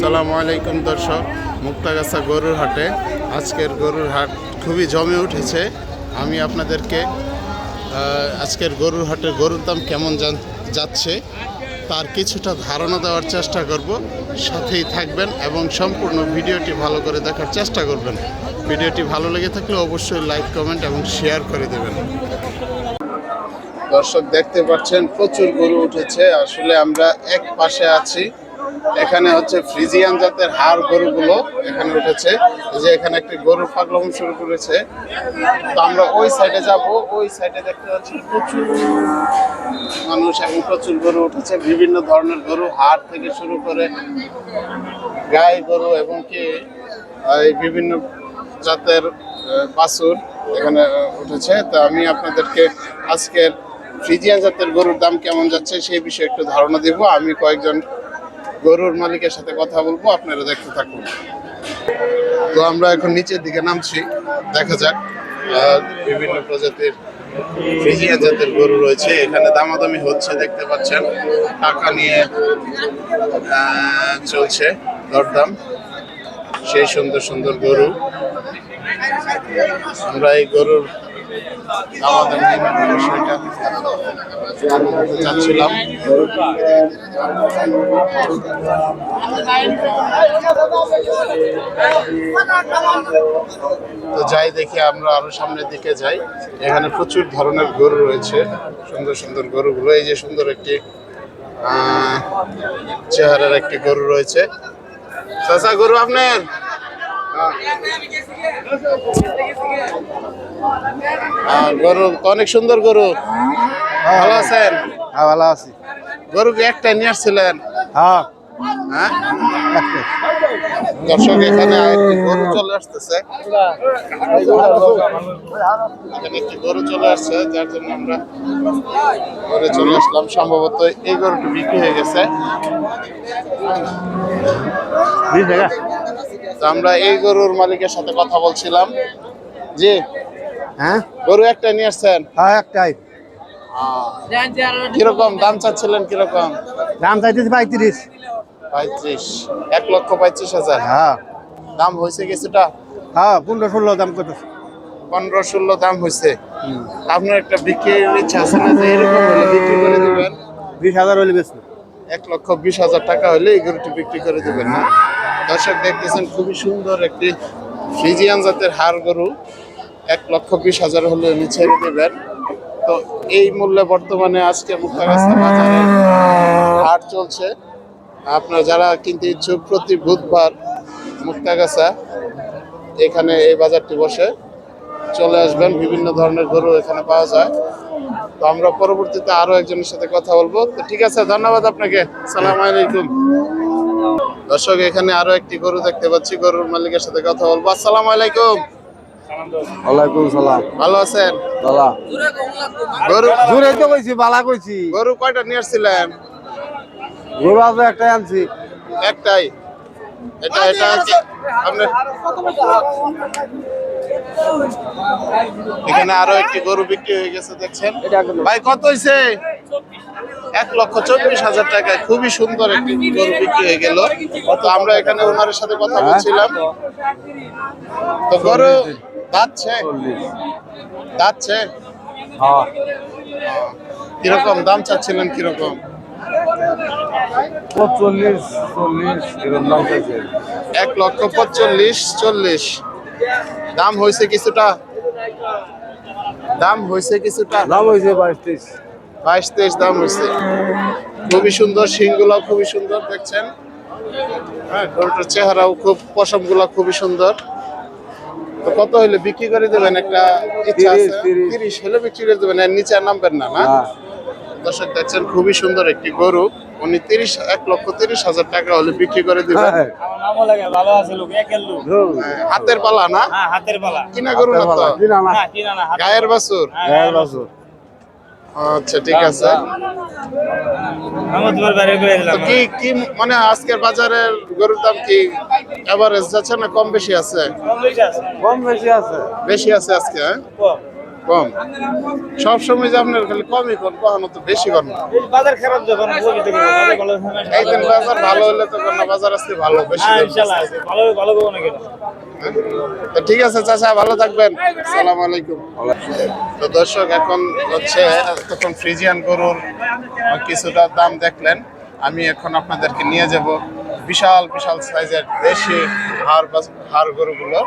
সালামু আলাইকুম দর্শক, মুক্তাগাছা গরুর হাটে। আজকের গরুর হাট খুবই জমে উঠেছে। আমি আপনাদেরকে আজকের গরুর হাটে গরুর দাম কেমন যাচ্ছে, তার কিছুটা ধারণা দেওয়ার চেষ্টা করব। সাথেই থাকবেন এবং সম্পূর্ণ ভিডিওটি ভালো করে দেখার চেষ্টা করবেন। ভিডিওটি ভালো লেগে থাকলে অবশ্যই লাইক, কমেন্ট এবং শেয়ার করে দেবেন। দর্শক, দেখতে পাচ্ছেন প্রচুর গরু উঠেছে। আসলে আমরা এক পাশে আছি। এখানে হচ্ছে ফ্রিজিয়ান জাতের হাড় গরুগুলো এখানে উঠেছে। যে এখানে একটি গরুর পাগলম শুরু করেছে। তো আমরা ওই সাইডে যাব, ওই সাইডে দেখতে পাচ্ছি প্রচুর মানুষ এবং প্রচুর গরু উঠেছে। বিভিন্ন ধরনের গরু হাট থেকে শুরু করে গাই গরু এবং কি, এই বিভিন্ন জাতের বাছুর এখানে উঠেছে। তো আমি আপনাদেরকে আজকের ফ্রিজিয়ান জাতের গরুর দাম কেমন যাচ্ছে সেই বিষয়ে একটু ধারণা দেব। আমি কয়েকজন গরুর মালিকের সাথে কথা বলব, আপনারা দেখতে থাকুন। তো আমরা এখন নিচের দিকে নামছি, দেখা যাক। বিভিন্ন প্রজাতির ফ্রিজিয়ান জাতের গরু রয়েছে। এখানে দামাদামি হচ্ছে, দেখতে পাচ্ছেন। টাকা নিয়ে চলছে দরদাম। সেই সুন্দর সুন্দর গরু। আমরা এই গরুর চাচ্ছিলাম। তো যাই দেখি আমরা আরও সামনের দিকে যাই। এখানে প্রচুর ধরনের গরু রয়েছে সুন্দর সুন্দর গরুগুলো। এই যে সুন্দর একটি চেহারার একটি গরু রয়েছে। চাচা গরু আপনার? আহ, গরু অনেক সুন্দর গরু। ভালো আছেন? হ্যাঁ ভালো আছি। গরু একটা নিয়ে আসছিলেন? হ্যাঁ। হ্যাঁ? দর্শক এখানে একটি গরু চলে আসতেছে। এখানে একটি গরু চলে আসছে যার জন্য আমরা ঘরে চলে আসলাম। সম্ভবত এই গরুটি বিক্রি হয়ে গেছে। আমরা এই গরুর মালিকের সাথে কথা বলছিলাম। জি। হ্যাঁ? গরু একটা নিয়ে আসছেন? হ্যাঁ একটাই। কীরকম দাম চাচ্ছিলেন কীরকম? দাম চাইতেছি পঁয়ত্রিশ। পঁয়ত্রিশ এক লক্ষ পঁয়ত্রিশ হাজার। হ্যাঁ। দাম হয়েছে কিছুটা? হ্যাঁ পনেরো ষোলো দাম করতেছে। পনেরো ষোলো দাম হয়েছে। আপনার একটা বিক্রির ইচ্ছা আছে না যে এরকম হলে বিক্রি করে দিবেন? বিশ হাজার হলে বেশি এক লক্ষ বিশ হাজার টাকা হলে এই গরুটি বিক্রি করে দিবেন না? দর্শক দেখতেছেন খুবই সুন্দর একটি ফ্রিজিয়ান জাতের হাড় গরু। এক লক্ষ বিশ হাজার হলে উনি ছেড়ে দেবেন। তো এই মূল্যে বর্তমানে আজকে মুক্তাগাছা বাজারে হাট চলছে। আপনারা যারা কিনতে ইচ্ছুক, প্রতি বুধবার মুক্তাগাছা এখানে এই বাজারটি বসে চলে আসবেন। বিভিন্ন ধরনের গরু এখানে পাওয়া যায়। তো আমরা পরবর্তীতে আরও একজনের সাথে কথা বলব। তো ঠিক আছে, ধন্যবাদ আপনাকে। সালাম আলাইকুম। দর্শক, এখানে আরও একটি গরু দেখতে পাচ্ছি। গরুর মালিকের সাথে কথা বলব। আসসালামু আলাইকুম। ওয়ালাইকুম সালাম। ভালো আছেন? বালা। গরু জোরে তো কইছি বালা কইছি। গরু কয়টা নিয়ে আসছিলেন? গরু আছে একটাই আনছি। একটাই? এটা এটা আপনার এখানে আরও একটি গরু বিক্রি হয়ে গেছে দেখছেন? ভাই কত হয়েছে এক লক্ষ চব্বিশ হাজার টাকায় খুবই সুন্দর একটি গরু বিক্রি হয়ে গেল। তো আমরা এখানে ওনার সাথে কথা বলছিলাম। তো গরু যাচ্ছে। যাচ্ছে। হ্যাঁ। কীরকম দাম চাচ্ছিলেন কীরকম? চল্লিশ চাইছে। এক লক্ষ পঁচল্লিশ চল্লিশ। দাম হয়েছে কিছুটা? দাম হয়েছে কিছুটা? দাম হয়েছে বাইশ তেইশ। বাইশ তেইশ দাম হয়েছে। খুবই সুন্দর শিংগুলো খুবই সুন্দর দেখছেন? হ্যাঁ গরুটার চেহারাও খুব পশমগুলো খুবই সুন্দর। তো কত হইলে বিক্রি করে দেবেন? একটা ইচ্ছা আছে? তিরিশ, হলে বিক্রি করে দেবেন এর নিচে নামবেন না না? দর্শক দেখছেন খুবই সুন্দর একটি গরু। উনি তিরিশ এক লক্ষ তিরিশ হাজার টাকা হলে বিক্রি করে দিবেন। হ্যাঁ। নামও লাগে ভালো আছে লোক একের লোক। হ্যাঁ, হাতের পালা। না? হ্যাঁ হাতের পালা। কিনা গরু না তো? গায়ের না। না কিনা না হাতের গায়ের বাছুর? হ্যাঁ বছর। আচ্ছা ঠিক আছে। কি কি মানে আজকের বাজারের গরুর দাম কি এভারেজ যাচ্ছে না কম বেশি আছে? কম বেশি আছে। কম বেশি আছে। বেশি আছে আজকে হ্যাঁ? কম। কম সব সময় যে আপনার খালি কমই কোন কখনো তো বেশি না। বাজার খারাপ যখন। একদিন বাজার ভালো হলে তো কোনো বাজার আসতে ভালো বেশি হ্যাঁ। ভালো ভালো না কেন তো ঠিক আছে চাচা ভালো থাকবেন। সালাম আলাইকুম। তো দর্শক এখন হচ্ছে তখন ফ্রিজিয়ান গরুর কিছুটা দাম দেখলেন। আমি এখন আপনাদেরকে নিয়ে যাব বিশাল বিশাল সাইজের দেশি হাড় হাড় গরুগুলো।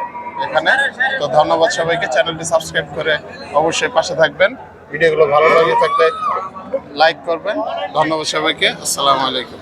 এখানে। তো ধন্যবাদ সবাইকে। চ্যানেলটি সাবস্ক্রাইব করে অবশ্যই পাশে থাকবেন। ভিডিওগুলো ভালো লাগে থাকলে লাইক করবেন। ধন্যবাদ সবাইকে। আসসালামু আলাইকুম।